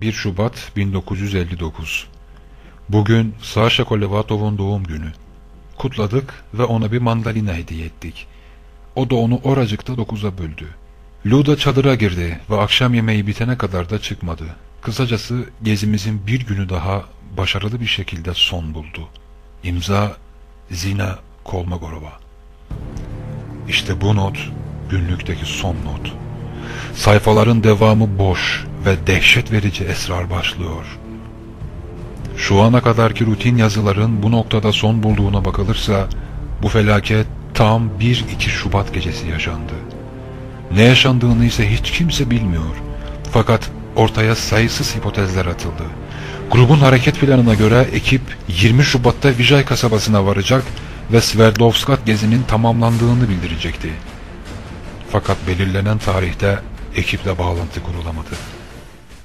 1 Şubat 1959 Bugün Sasha Kolevatov'un doğum günü. Kutladık ve ona bir mandalina hediye ettik. O da onu oracıkta dokuza böldü. Luda çadıra girdi ve akşam yemeği bitene kadar da çıkmadı. Kısacası gezimizin bir günü daha başarılı bir şekilde son buldu. İmza Zina Kolmogorova. İşte bu not günlükteki son not. Sayfaların devamı boş ve dehşet verici esrar başlıyor. Şu ana kadarki rutin yazıların bu noktada son bulduğuna bakılırsa bu felaket tam 1-2 Şubat gecesi yaşandı. Ne yaşandığını ise hiç kimse bilmiyor. Fakat ortaya sayısız hipotezler atıldı. Grubun hareket planına göre ekip 20 Şubat'ta Vijay kasabasına varacak ve Sverdlovskat gezinin tamamlandığını bildirecekti. Fakat belirlenen tarihte ekiple bağlantı kurulamadı.